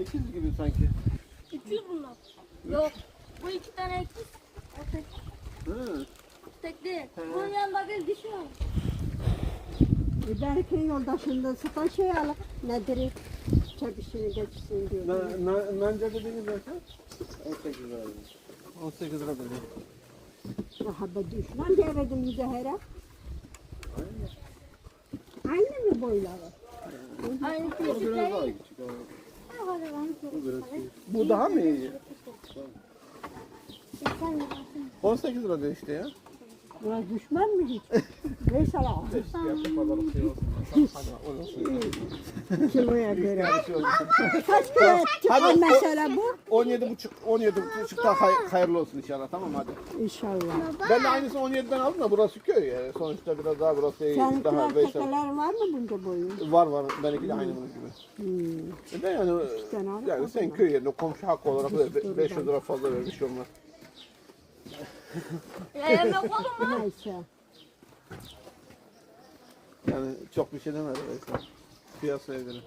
ikiz gibi sanki. 200 bunlar. Yok. Bu iki tane ekiz. O tek, Hı. tek değil. Bunun yanında bir dişi var. E belki yoldaşında satan şey alıp nedir? Çabişini geçsin diyor. Na, na, nanca dediğiniz zaten 18 lira. 18 lira dedi. Aha be düşman devredin müzahara. Aynı mı boyları? Aynı O biraz küçük daha değil. küçük. ama Hadi ben Bu biraz küçük. Bu daha mı iyi? 18 lira işte ya. Buna düşman mı hiç? Ne sala? Gerçek pazarlık şey olsun. Hadi olsun. Kiloya göre. Şey. Kaç kilo et çıkar Hadi. mesela bu? 17 buçuk, 17 buçuk daha hay- hayırlı olsun inşallah tamam mı? hadi. İnşallah. Ben de aynısını 17'den aldım da burası köy yani. Sonuçta biraz daha burası iyi. Senin Daha tekeler var mı bunda boyu? Var var. Benimki de aynı bunun gibi. Hmm. E Ben yani, yani o sen köy yerine komşu hakkı olarak böyle 500 lira fazla vermiş olmaz. Ya yemek olur mu? Yani çok bir şey demedi. Piyasaya göre.